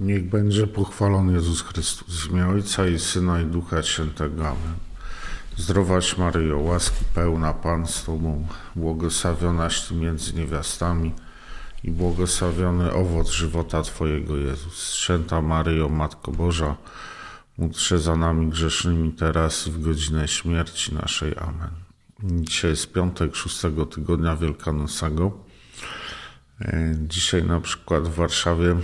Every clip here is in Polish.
Niech będzie pochwalony Jezus Chrystus, w imię Ojca i Syna i Ducha Świętego. Amen. Zdrowaś Maryjo, łaski pełna Pan z Tobą, błogosławionaś Ty między niewiastami i błogosławiony owoc żywota Twojego Jezus. Święta Maryjo, Matko Boża, módl się za nami grzesznymi teraz i w godzinę śmierci naszej. Amen. Dzisiaj jest piątek szóstego tygodnia Wielkanocnego. E, Dzisiaj na przykład w Warszawie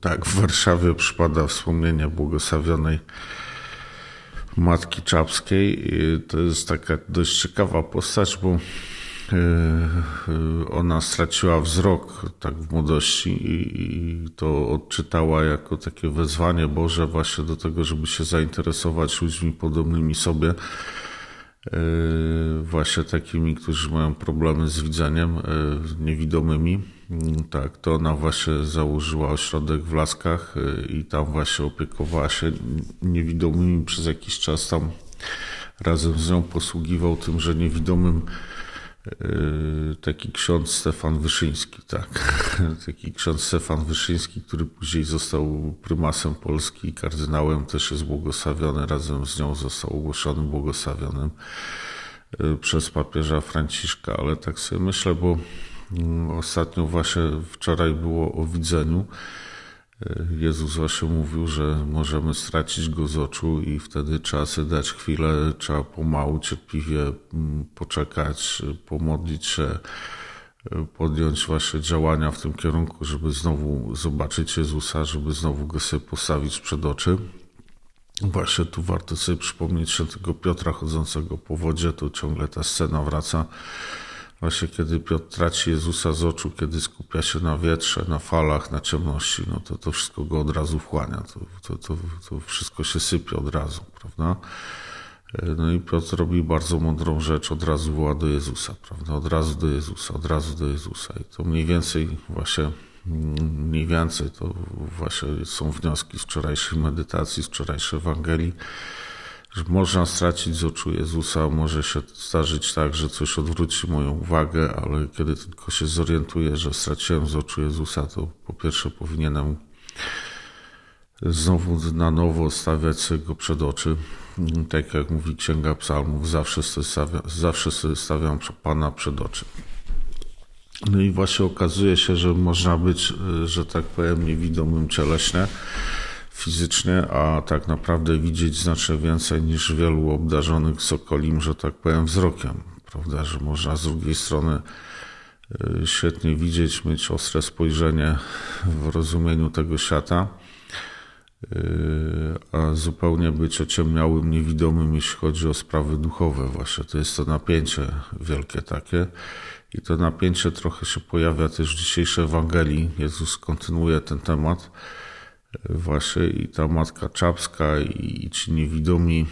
tak, w Warszawie przypada wspomnienie błogosławionej Matki Czapskiej. I To jest taka dość ciekawa postać, bo e, e, ona straciła wzrok tak w młodości i, i to odczytała jako takie wezwanie Boże właśnie do tego, żeby się zainteresować ludźmi podobnymi sobie, właśnie takimi, którzy mają problemy z widzeniem, e, niewidomymi. Mm, Tak, to ona właśnie założyła ośrodek w Laskach y, i tam właśnie opiekowała się niewidomymi przez jakiś czas. Tam razem z nią posługiwał tymże niewidomym y, taki ksiądz Stefan Wyszyński, tak. Taki ksiądz Stefan Wyszyński, który później został prymasem Polski i kardynałem, też jest błogosławiony, razem z nią został ogłoszony błogosławionym y, przez papieża Franciszka, ale tak sobie myślę, bo mm, ostatnio właśnie wczoraj było o widzeniu. Jezus właśnie mówił, że możemy stracić go z oczu i wtedy trzeba sobie dać chwilę, trzeba pomału, cierpliwie mm, poczekać, pomodlić się, podjąć właśnie działania w tym kierunku, żeby znowu zobaczyć Jezusa, żeby znowu go sobie postawić przed oczy. Właśnie tu warto sobie przypomnieć świętego Piotra chodzącego po wodzie, to ciągle ta scena wraca. Właśnie kiedy Piotr traci Jezusa z oczu, kiedy skupia się na wietrze, na falach, na ciemności, no to to wszystko go od razu wchłania. To, to, to, to wszystko się sypie od razu, prawda? No i Piotr robi bardzo mądrą rzecz, od razu woła do Jezusa, prawda? Od razu do Jezusa, od razu do Jezusa. I to mniej więcej właśnie, mniej więcej to właśnie są wnioski z wczorajszej medytacji, z wczorajszej Ewangelii, że można stracić z oczu Jezusa, może się zdarzyć tak, że coś odwróci moją uwagę, ale kiedy tylko się zorientuję, że straciłem z oczu Jezusa, to po pierwsze powinienem znowu na nowo stawiać sobie go przed oczy. Tak jak mówi Księga Psalmów, zawsze sobie stawiam, zawsze sobie stawiam Pana przed oczy. No i właśnie okazuje się, że można być, y, że tak powiem, niewidomym cieleśnie, fizycznie, a tak naprawdę widzieć znacznie więcej niż wielu obdarzonych sokolim, że tak powiem, wzrokiem. Prawda, że można z drugiej strony y, świetnie widzieć, mieć ostre spojrzenie w rozumieniu tego świata, y, a zupełnie być ociemniałym, niewidomym, jeśli chodzi o sprawy duchowe. Właśnie to jest to napięcie wielkie takie. I to napięcie trochę się pojawia też w dzisiejszej Ewangelii. Jezus kontynuuje ten temat. Właśnie i ta matka czapska, i, i ci niewidomi,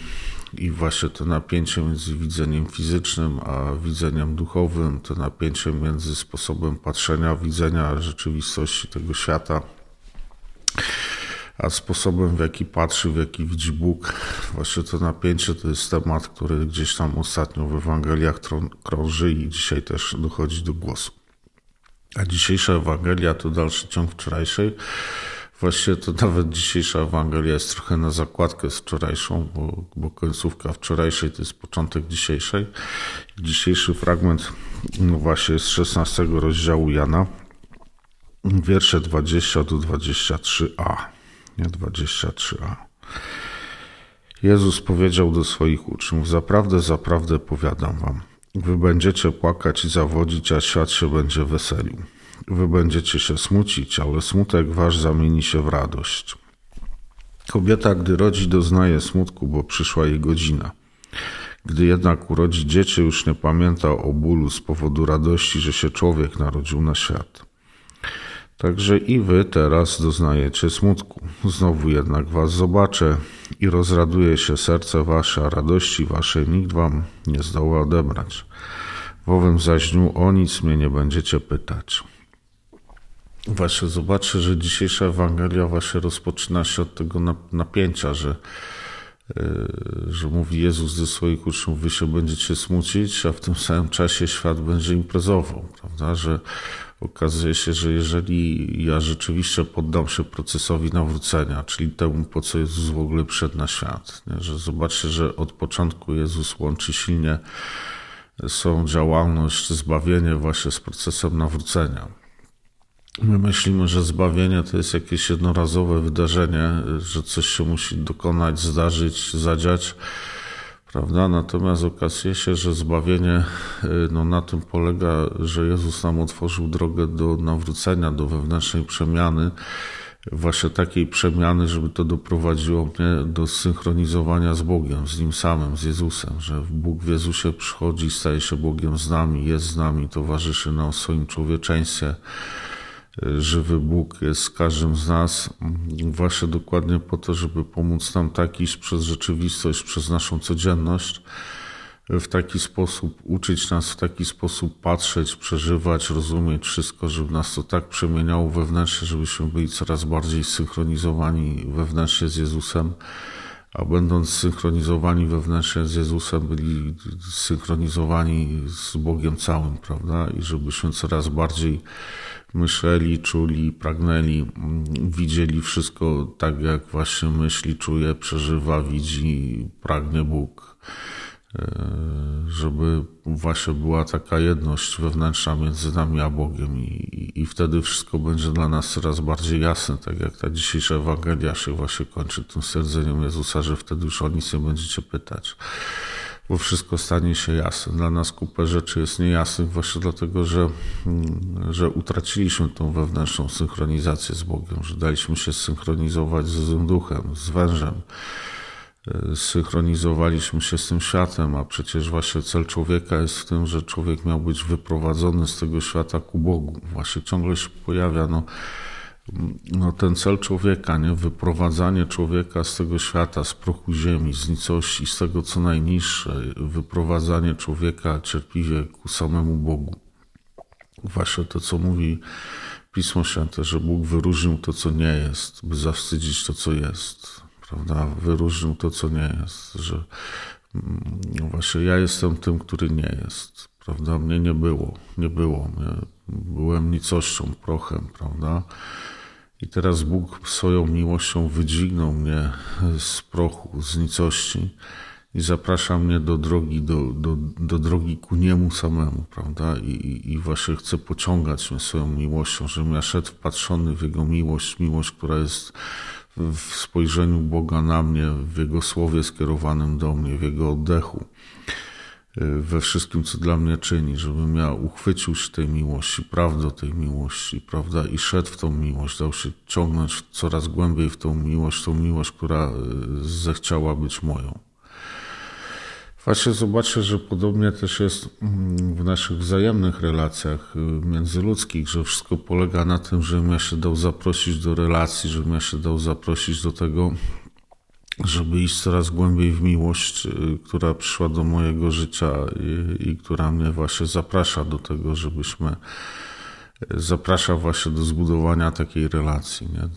i właśnie to napięcie między widzeniem fizycznym a widzeniem duchowym, to napięcie między sposobem patrzenia, widzenia rzeczywistości tego świata, a sposobem, w jaki patrzy, w jaki widzi Bóg. Właśnie to napięcie to jest temat, który gdzieś tam ostatnio w Ewangeliach krąży i dzisiaj też dochodzi do głosu. A dzisiejsza Ewangelia to dalszy ciąg wczorajszej. Właściwie to nawet dzisiejsza Ewangelia jest trochę na zakładkę z wczorajszą, bo, bo końcówka wczorajszej to jest początek dzisiejszej. Dzisiejszy fragment, no właśnie, z 16 rozdziału Jana, wiersze 20 do 23a. Nie 23a. Jezus powiedział do swoich uczniów: Zaprawdę, zaprawdę powiadam wam, wy będziecie płakać i zawodzić, a świat się będzie weselił. Wy będziecie się smucić, ale smutek wasz zamieni się w radość. Kobieta, gdy rodzi, doznaje smutku, bo przyszła jej godzina. Gdy jednak urodzi dziecię, już nie pamięta o bólu z powodu radości, że się człowiek narodził na świat. Także i wy teraz doznajecie smutku. Znowu jednak was zobaczę i rozraduje się serce wasze, a radości waszej nikt wam nie zdoła odebrać. W owym zaś dniu o nic mnie nie będziecie pytać. Właśnie zobaczę, że dzisiejsza Ewangelia właśnie rozpoczyna się od tego nap- napięcia, że że mówi Jezus do swoich uczniów, wy się będziecie smucić, a w tym samym czasie świat będzie imprezował, prawda, że okazuje się, że jeżeli ja rzeczywiście poddam się procesowi nawrócenia, czyli temu, po co Jezus w ogóle przyszedł na świat, nie? że zobaczcie, że od początku Jezus łączy silnie swoją działalność, zbawienie właśnie z procesem nawrócenia. My myślimy, że zbawienie to jest jakieś jednorazowe wydarzenie, że coś się musi dokonać, zdarzyć, zadziać, prawda? Natomiast okazuje się, że zbawienie no, na tym polega, że Jezus nam otworzył drogę do nawrócenia, do wewnętrznej przemiany, właśnie takiej przemiany, żeby to doprowadziło mnie do synchronizowania z Bogiem, z Nim samym, z Jezusem, że Bóg w Jezusie przychodzi, staje się Bogiem z nami, jest z nami, towarzyszy nam w swoim człowieczeństwie żywy Bóg jest z każdym z nas, właśnie dokładnie po to, żeby pomóc nam tak iść przez rzeczywistość, przez naszą codzienność, w taki sposób uczyć nas, w taki sposób patrzeć, przeżywać, rozumieć wszystko, żeby nas to tak przemieniało wewnętrznie, żebyśmy byli coraz bardziej synchronizowani wewnętrznie z Jezusem, a będąc synchronizowani wewnętrznie z Jezusem, byli synchronizowani z Bogiem całym, prawda? I żebyśmy coraz bardziej myśleli, czuli, pragnęli, widzieli wszystko tak, jak właśnie myśli, czuje, przeżywa, widzi, pragnie Bóg. Żeby właśnie była taka jedność wewnętrzna między nami a Bogiem, i, i wtedy wszystko będzie dla nas coraz bardziej jasne, tak jak ta dzisiejsza Ewangelia się właśnie kończy tym stwierdzeniem Jezusa, że wtedy już o nic nie będziecie pytać bo wszystko stanie się jasne. Dla nas kupę rzeczy jest niejasnych właśnie dlatego, że, że utraciliśmy tą wewnętrzną synchronizację z Bogiem, że daliśmy się synchronizować złym duchem, z wężem. Synchronizowaliśmy się z tym światem, a przecież właśnie cel człowieka jest w tym, że człowiek miał być wyprowadzony z tego świata ku Bogu. Właśnie ciągle się pojawia, no, no, ten cel człowieka, nie? wyprowadzanie człowieka z tego świata, z prochu ziemi, z nicości, z tego co najniższe, wyprowadzanie człowieka cierpliwie ku samemu Bogu. Właśnie to, co mówi Pismo Święte, że Bóg wyróżnił to, co nie jest, by zawstydzić to, co jest. Prawda? Wyróżnił to, co nie jest, że no właśnie ja jestem tym, który nie jest. Prawda? Mnie nie było, nie było. Mnie, byłem nicością, prochem, prawda? I teraz Bóg swoją miłością wydźwignął mnie z prochu, z nicości i zaprasza mnie do drogi, do, do, do drogi ku niemu samemu, prawda? I, I właśnie chce pociągać mnie swoją miłością, żebym ja szedł wpatrzony w Jego miłość, miłość, która jest w spojrzeniu Boga na mnie, w Jego słowie skierowanym do mnie, w Jego oddechu we wszystkim, co dla mnie czyni, żebym ja uchwycił się tej miłości, prawdę tej miłości, prawda, i szedł w tą miłość, dał się ciągnąć coraz głębiej w tą miłość, tą miłość, która zechciała być moją. Właśnie zobaczcie, że podobnie też jest w naszych wzajemnych relacjach międzyludzkich, że wszystko polega na tym, żebym ja się dał zaprosić do relacji, żebym ja się dał zaprosić do tego, żeby iść coraz głębiej w miłość, y, która przyszła do mojego życia i, i, która mnie właśnie zaprasza do tego, żebyśmy y, zaprasza właśnie do zbudowania takiej relacji, nie?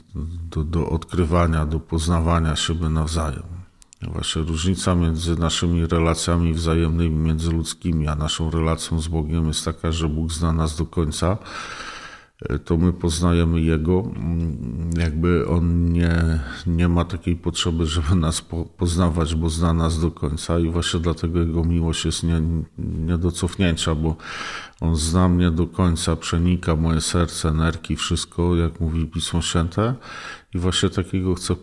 Do, do odkrywania, do poznawania siebie nawzajem. Właśnie różnica między naszymi relacjami wzajemnymi, międzyludzkimi, a naszą relacją z Bogiem jest taka, że Bóg zna nas do końca to my poznajemy Jego. Jakby On nie, nie ma takiej potrzeby, żeby nas poznawać, bo zna nas do końca i właśnie dlatego Jego miłość jest nie, nie do cofnięcia, bo On zna mnie do końca, przenika moje serce, nerki, wszystko, jak mówi Pismo Święte i właśnie takiego chcę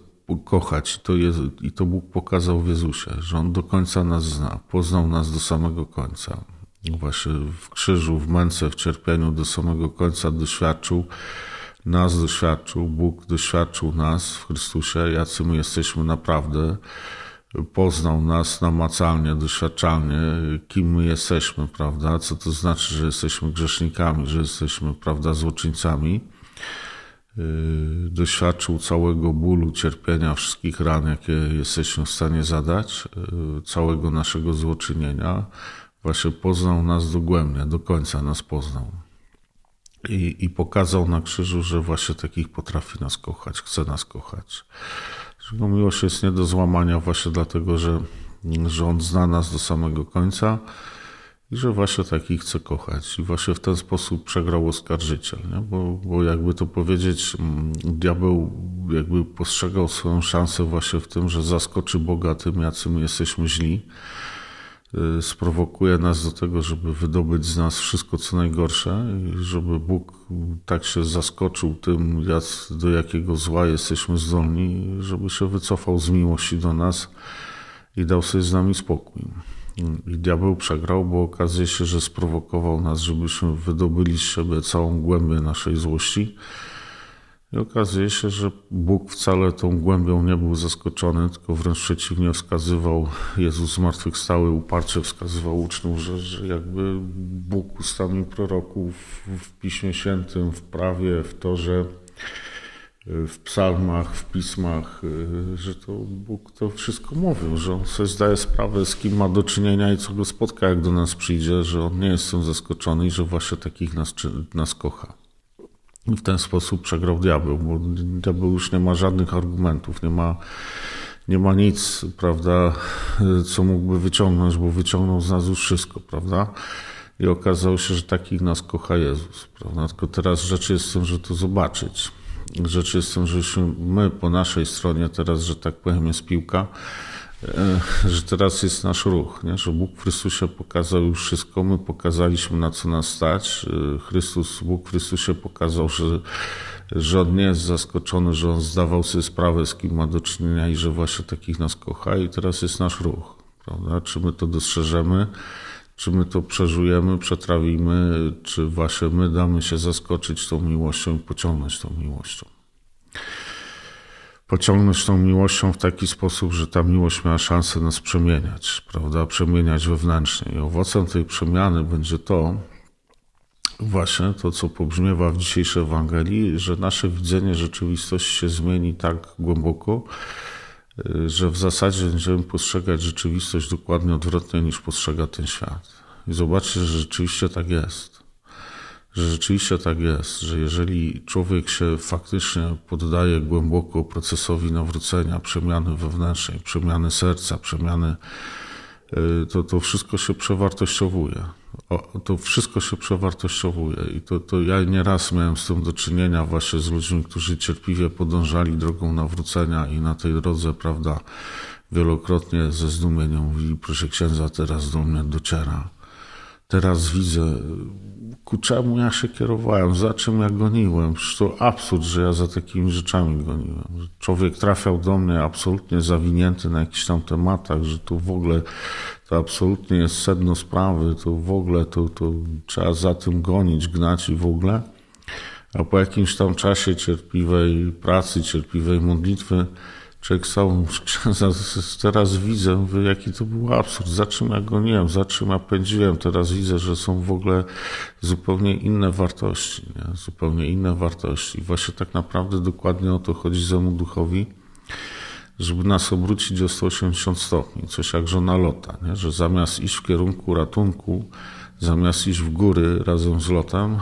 kochać. To, jest, I to Bóg pokazał w Jezusie, że On do końca nas zna, poznał nas do samego końca właśnie w krzyżu, w męce, w cierpieniu do samego końca doświadczył, nas doświadczył, Bóg doświadczył nas w Chrystusie, jacy my jesteśmy naprawdę, poznał nas namacalnie, doświadczalnie, kim my jesteśmy, prawda, co to znaczy, że jesteśmy grzesznikami, że jesteśmy, prawda, złoczyńcami. Yy, doświadczył całego bólu, cierpienia, wszystkich ran, jakie jesteśmy w stanie zadać, yy, całego naszego złoczynienia właśnie poznał nas dogłębnie, do końca nas poznał. I, I pokazał na krzyżu, że właśnie takich potrafi nas kochać, chce nas kochać. Jego miłość jest nie do złamania właśnie dlatego, że, że On zna nas do samego końca i że właśnie taki chce kochać. I właśnie w ten sposób przegrał oskarżyciel, nie? Bo, bo jakby to powiedzieć, mm, diabeł jakby postrzegał swoją szansę właśnie w tym, że zaskoczy Boga tym, jacy my jesteśmy źli, y, sprowokuje nas do tego, żeby wydobyć z nas wszystko, co najgorsze, i żeby Bóg tak się zaskoczył tym, do jakiego zła jesteśmy zdolni, żeby się wycofał z miłości do nas i dał sobie z nami spokój. Diabeł przegrał, bo okazuje się, że sprowokował nas, żebyśmy wydobyli z siebie całą głębię naszej złości. I okazuje się, że Bóg wcale tą głębią nie był zaskoczony, tylko wręcz przeciwnie wskazywał, Jezus zmartwychwstały uparcie wskazywał uczniom, że, że jakby Bóg ustami proroków w Piśmie Świętym, w prawie, w to, że w psalmach, w pismach, y, że to Bóg to wszystko mówił, że on sobie zdaje sprawę, z kim ma do czynienia i co go spotka, jak do nas przyjdzie, że on nie jest tym zaskoczony i że właśnie takich nas, nas kocha. W ten sposób przegrał diabeł, bo diabeł już nie ma żadnych argumentów, nie ma, nie ma nic, prawda, co mógłby wyciągnąć, bo wyciągnął z nas już wszystko, prawda? I okazało się, że takich nas kocha Jezus, prawda? Tylko teraz rzecz jest w tym, że to zobaczyć rzeczy jest tym, żeśmy my po naszej stronie teraz, że tak powiem, jest piłka, e, że teraz jest nasz ruch, nie? że Bóg w Chrystusie pokazał już wszystko, my pokazaliśmy na co nas stać. E, Chrystus, Bóg w Chrystusie pokazał, że, że On nie jest zaskoczony, że On zdawał sobie sprawę, z kim ma do czynienia i że właśnie takich nas kocha i teraz jest nasz ruch. Prawda? Czy my to dostrzeżemy, czy my to przeżujemy, przetrawimy, czy właśnie my damy się zaskoczyć tą miłością i pociągnąć tą miłością. Pociągnąć tą miłością w taki sposób, że ta miłość miała szansę nas przemieniać, prawda? Przemieniać wewnętrznie. I owocem tej przemiany będzie to, właśnie to, co pobrzmiewa w dzisiejszej Ewangelii, że nasze widzenie rzeczywistości się zmieni tak głęboko, że w zasadzie będziemy postrzegać rzeczywistość dokładnie odwrotnie niż postrzega ten świat. I zobaczcie, że rzeczywiście tak jest. Że rzeczywiście tak jest, że jeżeli człowiek się faktycznie poddaje głęboko procesowi nawrócenia, przemiany wewnętrznej, przemiany serca, przemiany, y, to to wszystko się przewartościowuje o, to wszystko się przewartościowuje i to, to ja nieraz miałem z tym do czynienia właśnie z ludźmi, którzy cierpliwie podążali drogą nawrócenia i na tej drodze, prawda, wielokrotnie ze zdumieniem mówili, proszę księdza, teraz do mnie dociera. Teraz widzę, ku czemu ja się kierowałem, za czym ja goniłem. Przecież to absurd, że ja za takimi rzeczami goniłem. Człowiek trafiał do mnie absolutnie zawinięty na jakichś tam tematach, że tu w ogóle to absolutnie jest sedno sprawy, to w ogóle to, to trzeba za tym gonić, gnać i w ogóle. A po jakimś tam czasie cierpliwej pracy, cierpliwej modlitwy, człowiek księdza, teraz widzę, jaki to był absurd, za czym ja goniłem, za czym ja pędziłem, teraz widzę, że są w ogóle zupełnie inne wartości, nie? zupełnie inne wartości. I właśnie tak naprawdę dokładnie o to chodzi zemu duchowi, żeby nas obrócić o 180 stopni, coś jak żona Lota, nie? że zamiast iść w kierunku ratunku, zamiast iść w góry razem z lotem,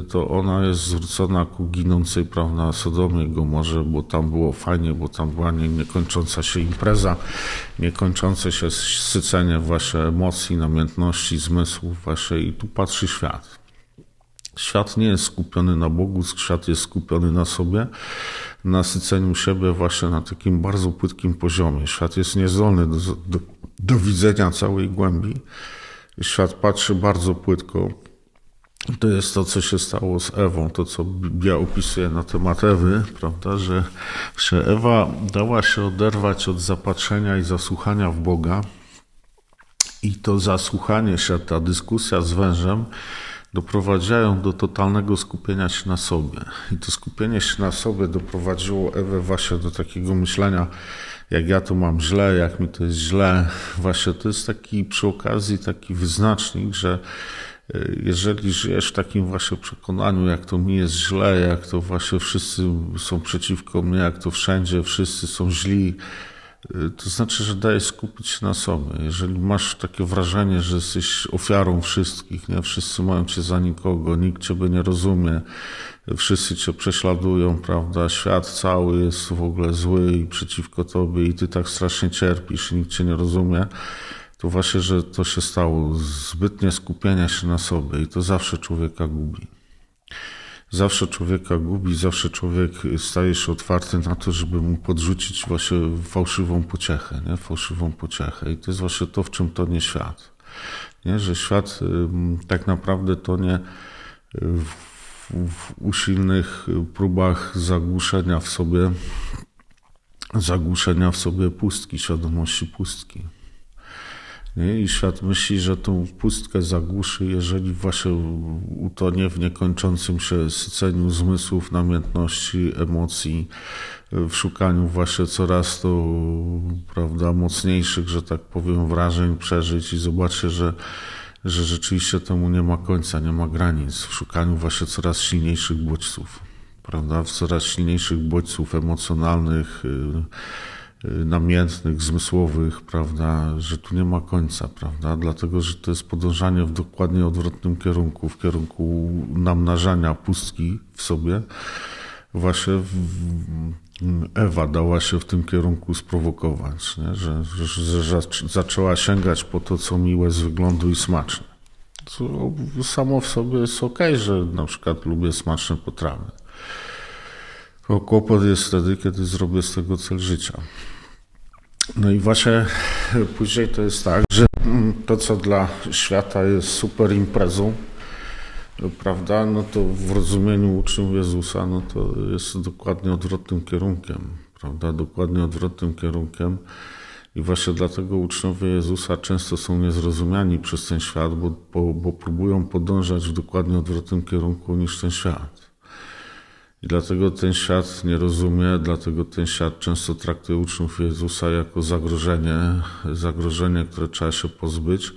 y, to ona jest zwrócona ku ginącej, prawda, Sodomie Gomorze, bo tam było fajnie, bo tam była nie, niekończąca się impreza, niekończące się sycenie właśnie emocji, namiętności, zmysłów właśnie i tu patrzy świat. Świat nie jest skupiony na Bogu, świat jest skupiony na sobie, na syceniu siebie właśnie na takim bardzo płytkim poziomie. Świat jest niezdolny do, do, do widzenia całej głębi. Świat patrzy bardzo płytko. To jest to, co się stało z Ewą, to co Biblia opisuje na temat Ewy, prawda, że, że Ewa dała się oderwać od zapatrzenia i zasłuchania w Boga. I to zasłuchanie się, ta dyskusja z wężem, doprowadzają do totalnego skupienia się na sobie. I to skupienie się na sobie doprowadziło Ewę właśnie do takiego myślenia, jak ja to mam źle, jak mi to jest źle. Właśnie to jest taki przy okazji taki wyznacznik, że e, jeżeli żyjesz w takim właśnie przekonaniu, jak to mi jest źle, jak to właśnie wszyscy są przeciwko mnie, jak to wszędzie wszyscy są źli, Y, To znaczy, że dajesz skupić się na sobie. Jeżeli masz takie wrażenie, że jesteś ofiarą wszystkich, nie? Wszyscy mają cię za nikogo, nikt ciebie nie rozumie, wszyscy cię prześladują, prawda? Świat cały jest w ogóle zły i przeciwko tobie i ty tak strasznie cierpisz i nikt cię nie rozumie, to właśnie, że to się stało. Zbytnie skupienia się na sobie i to zawsze człowieka gubi. Zawsze człowieka gubi, zawsze człowiek staje się otwarty na to, żeby mu podrzucić właśnie fałszywą pociechę, nie? fałszywą pociechę. I to jest właśnie to, w czym tonie świat. Nie? Że świat tak naprawdę tonie y, w, w usilnych próbach zagłuszenia w sobie, zagłuszenia w sobie pustki, świadomości pustki. Nie? I świat myśli, że tą pustkę zagłuszy, jeżeli właśnie utonie w niekończącym się syceniu zmysłów, namiętności, emocji, w szukaniu właśnie coraz to prawda, mocniejszych, że tak powiem, wrażeń, przeżyć i zobaczcie, że, że rzeczywiście temu nie ma końca, nie ma granic, w szukaniu właśnie coraz silniejszych bodźców, prawda, coraz silniejszych bodźców emocjonalnych, yy, namiętnych, zmysłowych, prawda, że tu nie ma końca, prawda, dlatego, że to jest podążanie w dokładnie odwrotnym kierunku, w kierunku namnażania pustki w sobie. Właśnie Ewa dała się w tym kierunku sprowokować, nie? Że, że, że zac- zaczęła sięgać po to, co miłe z wyglądu i smaczne. Co samo w sobie jest ok, że na przykład lubię smaczne potrawy. Tylko kłopot jest wtedy, kiedy zrobię z tego cel życia. No i właśnie później to jest tak, że to, co dla świata jest super imprezą, prawda, no to w rozumieniu uczniów Jezusa, no to jest dokładnie odwrotnym kierunkiem, prawda, dokładnie odwrotnym kierunkiem. I właśnie dlatego uczniowie Jezusa często są niezrozumiani przez ten świat, bo, bo, bo próbują podążać w dokładnie odwrotnym kierunku niż ten świat. I dlatego ten świat nie rozumie, dlatego ten świat często traktuje uczniów Jezusa jako zagrożenie, zagrożenie, które trzeba się pozbyć,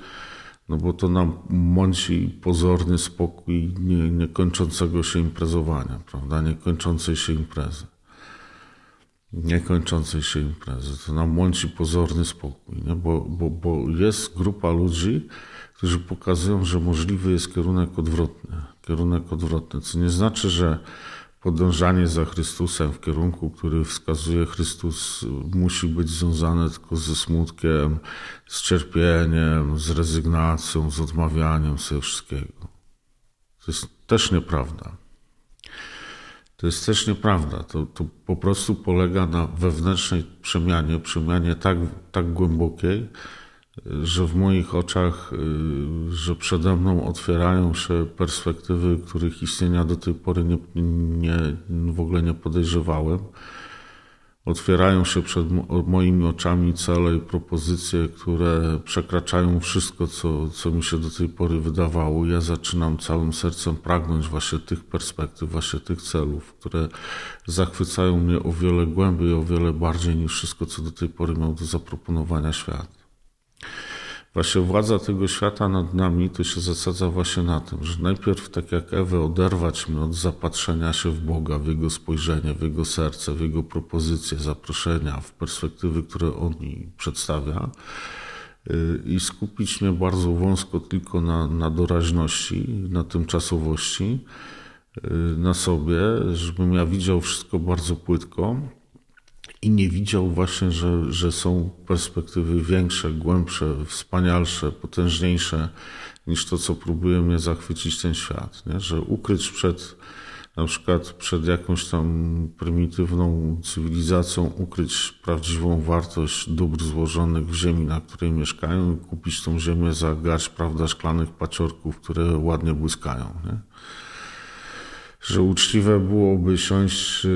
no bo to nam mąci pozorny spokój nie, niekończącego się imprezowania, prawda? Niekończącej się imprezy. Niekończącej się imprezy. To nam mąci pozorny spokój, nie? Bo, bo, bo jest grupa ludzi, którzy pokazują, że możliwy jest kierunek odwrotny. Kierunek odwrotny, co nie znaczy, że podążanie za Chrystusem w kierunku, który wskazuje Chrystus, musi być związane tylko ze smutkiem, z cierpieniem, z rezygnacją, z odmawianiem sobie wszystkiego. To jest też nieprawda. To jest też nieprawda. To, to po prostu polega na wewnętrznej przemianie, przemianie tak, tak głębokiej, że w moich oczach, y, że przede mną otwierają się perspektywy, których istnienia do tej pory nie, nie, w ogóle nie podejrzewałem. Otwierają się przed mo- moimi oczami cele i propozycje, które przekraczają wszystko, co, co mi się do tej pory wydawało. Ja zaczynam całym sercem pragnąć właśnie tych perspektyw, właśnie tych celów, które zachwycają mnie o wiele głębiej, o wiele bardziej niż wszystko, co do tej pory miał do zaproponowania świat. Właśnie władza tego świata nad nami to się zasadza właśnie na tym, że najpierw, tak jak Ewę, oderwać mnie od zapatrzenia się w Boga, w Jego spojrzenie, w Jego serce, w Jego propozycje, zaproszenia, w perspektywy, które On mi przedstawia y, i skupić mnie bardzo wąsko tylko na, na doraźności, na tymczasowości, y, na sobie, żebym ja widział wszystko bardzo płytko i nie widział właśnie, że, że są perspektywy większe, głębsze, wspanialsze, potężniejsze niż to, co próbuje mnie zachwycić ten świat. Nie? Że ukryć przed na przykład przed jakąś tam prymitywną cywilizacją, ukryć prawdziwą wartość dóbr złożonych w ziemi, na której mieszkają i kupić tą ziemię za garść, prawda, szklanych paciorków, które ładnie błyskają. Nie? Że uczciwe byłoby siąść y,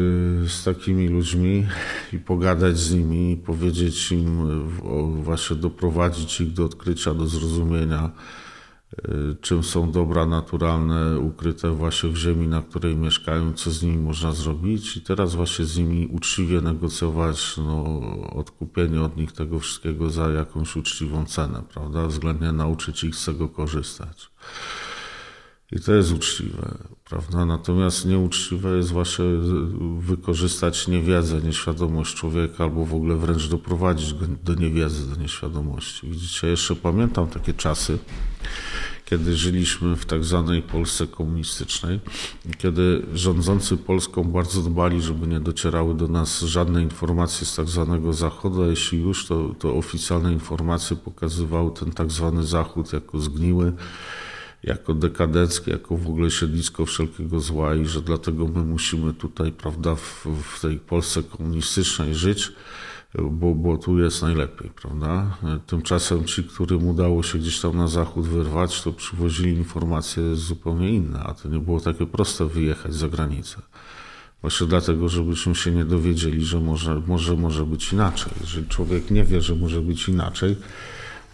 z takimi ludźmi i pogadać z nimi, powiedzieć im, y, właśnie doprowadzić ich do odkrycia, do zrozumienia, y, czym są dobra naturalne, ukryte właśnie w ziemi, na której mieszkają, co z nimi można zrobić i teraz właśnie z nimi uczciwie negocjować no, odkupienie od nich tego wszystkiego za jakąś uczciwą cenę, prawda? Względnie nauczyć ich z tego korzystać. I to jest uczciwe, prawda? Natomiast nieuczciwe jest właśnie wykorzystać niewiedzę, nieświadomość człowieka, albo w ogóle wręcz doprowadzić go do niewiedzy, do nieświadomości. Widzicie, jeszcze pamiętam takie czasy, kiedy żyliśmy w tak zwanej Polsce komunistycznej, kiedy rządzący Polską bardzo dbali, żeby nie docierały do nas żadne informacje z tak zwanego Zachodu, a jeśli już, to, to oficjalne informacje pokazywały ten tak zwany Zachód jako zgniły, jako dekadencki, jako w ogóle siedlisko wszelkiego zła i że dlatego my musimy tutaj, prawda, w, w tej Polsce komunistycznej żyć, bo, bo tu jest najlepiej, prawda? Tymczasem ci, którym udało się gdzieś tam na zachód wyrwać, to przywozili informacje zupełnie inne, a to nie było takie proste wyjechać za granicę. Właśnie dlatego, żebyśmy się nie dowiedzieli, że może, może, może być inaczej. Jeżeli człowiek nie wie, że może być inaczej,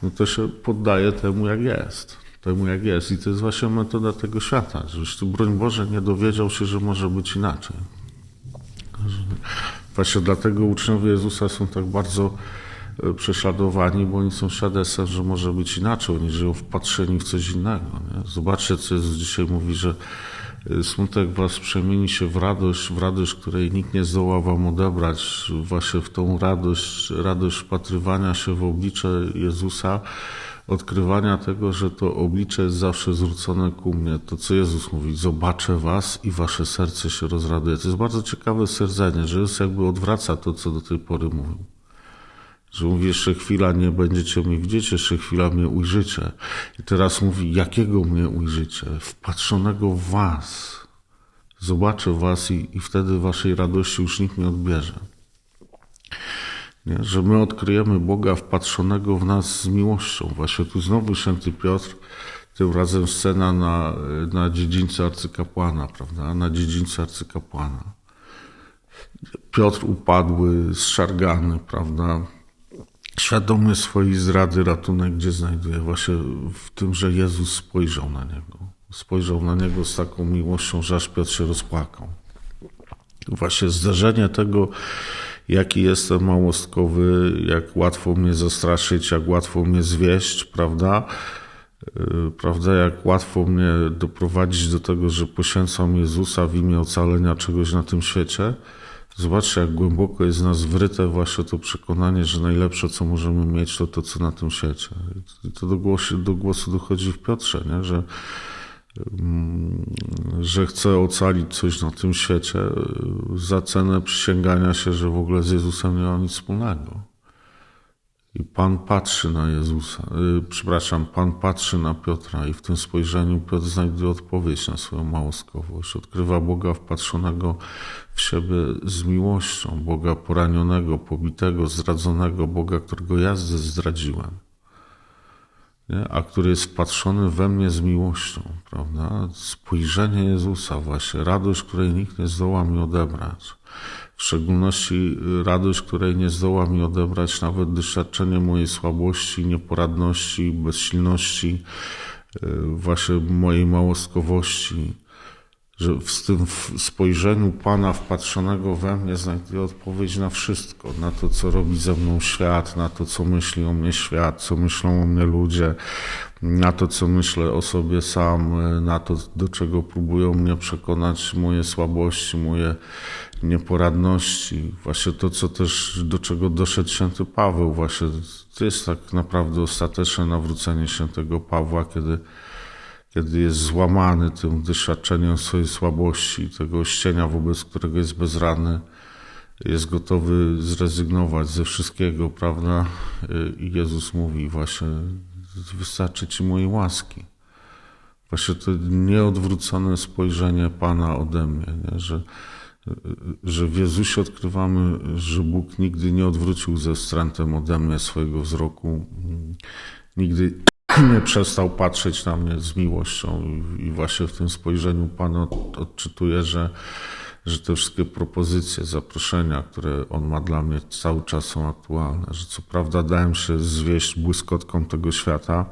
no to się poddaje temu, jak jest temu jak jest. I to jest właśnie metoda tego świata, żebyś tu, broń Boże, nie dowiedział się, że może być inaczej. Właśnie dlatego uczniowie Jezusa są tak bardzo e, prześladowani, bo oni są świadectwem, że może być inaczej. Oni żyją wpatrzeni w coś innego. Nie? Zobaczcie, co Jezus dzisiaj mówi, że e, smutek was przemieni się w radość, w radość, której nikt nie zdoła wam odebrać. Właśnie w tą radość, radość wpatrywania się w oblicze Jezusa, odkrywania tego, że to oblicze jest zawsze zwrócone ku mnie. To, co Jezus mówi, zobaczę was i wasze serce się rozraduje. To jest bardzo ciekawe stwierdzenie, że Jezus jakby odwraca to, co do tej pory mówił. Że mówi, jeszcze chwila nie będziecie mnie widzieć, jeszcze chwila mnie ujrzycie. I teraz mówi, jakiego mnie ujrzycie? Wpatrzonego w was. Zobaczę was i, i wtedy waszej radości już nikt nie odbierze. Nie? Że my odkryjemy Boga wpatrzonego w nas z miłością. Właśnie tu znowu święty Piotr, tym razem scena na, na dziedzińcu arcykapłana, prawda? Na dziedzińcu arcykapłana. Piotr upadły, zszargany, prawda? Świadomy swojej zrady, ratunek gdzie znajduje? Właśnie w tym, że Jezus spojrzał na niego. Spojrzał na niego z taką miłością, że aż Piotr się rozpłakał. Właśnie zdarzenie tego, jaki jestem małostkowy, jak łatwo mnie zastraszyć, jak łatwo mnie zwieść, prawda? Y, prawda, jak łatwo mnie doprowadzić do tego, że poświęcam Jezusa w imię ocalenia czegoś na tym świecie. Zobaczcie, jak głęboko jest w nas wryte właśnie to przekonanie, że najlepsze, co możemy mieć, to to, co na tym świecie. I to do głosu, do głosu dochodzi w Piotrze, nie? że że chce ocalić coś na tym świecie za cenę przysięgania się, że w ogóle z Jezusem nie ma nic wspólnego. I Pan patrzy na Jezusa, yy, przepraszam, Pan patrzy na Piotra i w tym spojrzeniu Piotr znajduje odpowiedź na swoją małostkowość. Odkrywa Boga wpatrzonego w siebie z miłością, Boga poranionego, pobitego, zdradzonego, Boga, którego ja zdradziłem nie? a który jest wpatrzony we mnie z miłością, prawda? Spojrzenie Jezusa właśnie, radość, której nikt nie zdoła mi odebrać. W szczególności radość, której nie zdoła mi odebrać nawet doświadczenie mojej słabości, nieporadności, bezsilności, e, właśnie mojej małostkowości, że w tym spojrzeniu Pana wpatrzonego we mnie znajduję odpowiedź na wszystko, na to, co robi ze mną świat, na to, co myśli o mnie świat, co myślą o mnie ludzie, na to, co myślę o sobie sam, na to, do czego próbują mnie przekonać moje słabości, moje nieporadności. Właśnie to, co też, do czego doszedł święty Paweł, właśnie to jest tak naprawdę ostateczne nawrócenie świętego Pawła, kiedy kiedy jest złamany tym doświadczeniem swojej słabości, tego ścienia, wobec którego jest bezradny, jest gotowy zrezygnować ze wszystkiego, prawda? I Jezus mówi właśnie, wystarczy Ci mojej łaski. Właśnie to nieodwrócone spojrzenie Pana ode mnie, nie? Że, że w Jezusie odkrywamy, że Bóg nigdy nie odwrócił ze wstrętem ode mnie swojego wzroku, nigdy nie przestał patrzeć na mnie z miłością i właśnie w tym spojrzeniu Pan odczytuje, że, że te wszystkie propozycje, zaproszenia, które On ma dla mnie cały czas są aktualne, że co prawda dałem się zwieść błyskotką tego świata,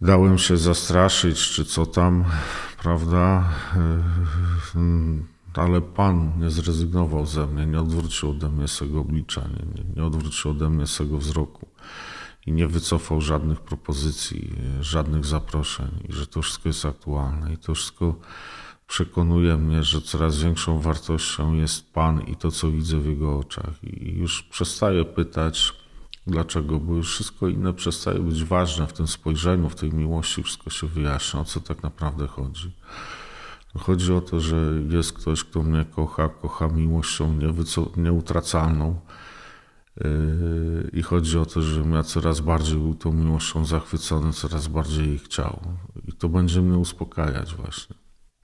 dałem się zastraszyć, czy co tam, prawda, ale Pan nie zrezygnował ze mnie, nie odwrócił ode mnie swego oblicza, nie, nie odwrócił ode mnie swego wzroku. I nie wycofał żadnych propozycji, żadnych zaproszeń, i że to wszystko jest aktualne. I to wszystko przekonuje mnie, że coraz większą wartością jest Pan i to, co widzę w Jego oczach. I już przestaję pytać, dlaczego, bo już wszystko inne przestaje być ważne w tym spojrzeniu, w tej miłości, wszystko się wyjaśnia, o co tak naprawdę chodzi. Chodzi o to, że jest ktoś, kto mnie kocha, kocha miłością nieutracalną. Yy, I chodzi o to, żebym ja coraz bardziej był tą miłością zachwycony, coraz bardziej jej chciał. I to będzie mnie uspokajać właśnie.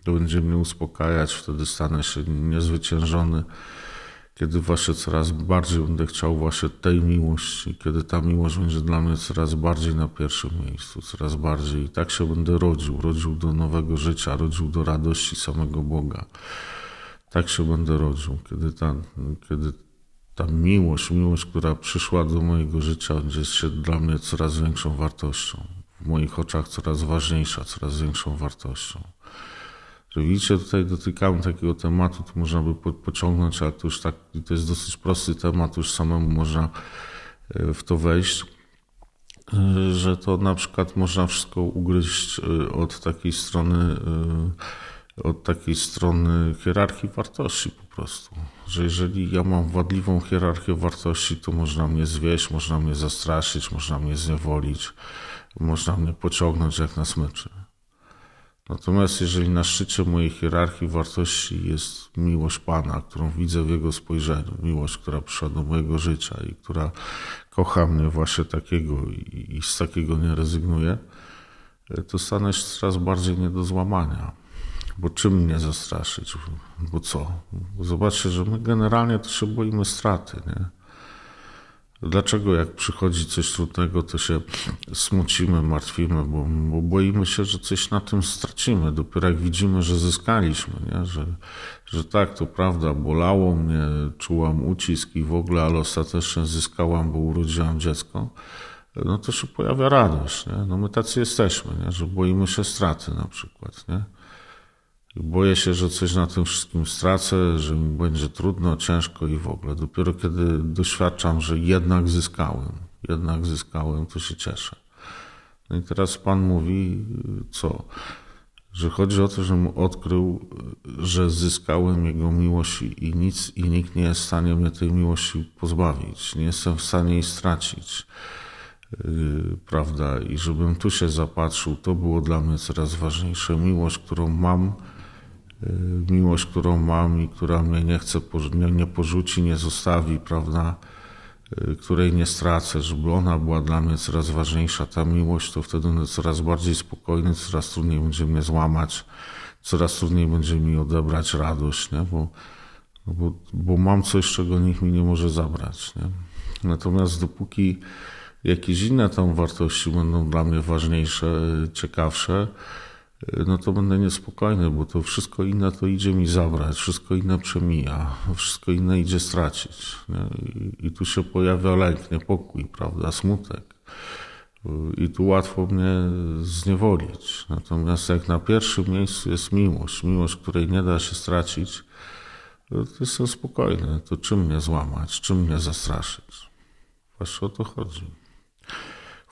To będzie mnie uspokajać, wtedy stanę się niezwyciężony, kiedy właśnie coraz bardziej będę chciał właśnie tej miłości, kiedy ta miłość będzie dla mnie coraz bardziej na pierwszym miejscu, coraz bardziej. I tak się będę rodził, rodził do nowego życia, rodził do radości samego Boga. Tak się będę rodził, kiedy ta, kiedy ta miłość, miłość, która przyszła do mojego życia, będzie się dla mnie coraz większą wartością. W moich oczach coraz ważniejsza, coraz większą wartością. Że widzicie, tutaj dotykamy takiego tematu, tu można by po, pociągnąć, ale to już tak, to jest dosyć prosty temat, już samemu można e, w to wejść, e, że to na przykład można wszystko ugryźć e, od takiej strony, od takiej strony hierarchii wartości po prostu. Że jeżeli ja mam wadliwą hierarchię wartości, to można mnie zwieść, można mnie zastraszyć, można mnie zniewolić, można mnie pociągnąć jak na smyczy. Natomiast jeżeli na szczycie mojej hierarchii wartości jest miłość Pana, którą widzę w Jego spojrzeniu, miłość, która przyszła do mojego życia i która kocha mnie właśnie takiego i, i z takiego nie rezygnuje, to stanę się coraz bardziej nie do złamania. Bo czym mnie zastraszyć? Bo co? Zobaczcie, że my generalnie to się boimy straty, nie? Dlaczego jak przychodzi coś trudnego, to się smucimy, martwimy, bo, bo boimy się, że coś na tym stracimy. Dopiero jak widzimy, że zyskaliśmy, nie? Że, że tak, to prawda, bolało mnie, czułam ucisk i w ogóle, ale ostatecznie zyskałam, bo urodziłam dziecko, no to się pojawia radość. Nie? No my tacy jesteśmy, nie? że boimy się straty na przykład. Nie? Boję się, że coś na tym wszystkim stracę, że mi będzie trudno, ciężko i w ogóle. Dopiero kiedy doświadczam, że jednak zyskałem, jednak zyskałem, to się cieszę. No i teraz Pan mówi, co? Że chodzi o to, żebym odkrył, że zyskałem Jego miłość i nic i nikt nie jest w stanie mnie tej miłości pozbawić. Nie jestem w stanie jej stracić. Yy, prawda? I żebym tu się zapatrzył, to było dla mnie coraz ważniejsze. Miłość, którą mam, miłość, którą mam i która mnie nie chce, nie, porzuci, nie zostawi, prawda? Yy, Której nie stracę, żeby ona była dla mnie coraz ważniejsza. Ta miłość to wtedy będę coraz bardziej spokojny, coraz trudniej będzie mnie złamać, coraz trudniej będzie mi odebrać radość, nie? Bo, no bo, bo mam coś, czego nikt mi nie może zabrać. Nie? Natomiast dopóki jakieś inne tam wartości będą dla mnie ważniejsze, ciekawsze, no to będę niespokojny, bo to wszystko inne to idzie mi zabrać, wszystko inne przemija, wszystko inne idzie stracić. I, I tu się pojawia lęk, niepokój, prawda, smutek. I tu łatwo mnie zniewolić. Natomiast jak na pierwszym miejscu jest miłość, miłość, której nie da się stracić, to jestem spokojny. To czym mnie złamać, czym mnie zastraszyć? Właśnie o to chodzi.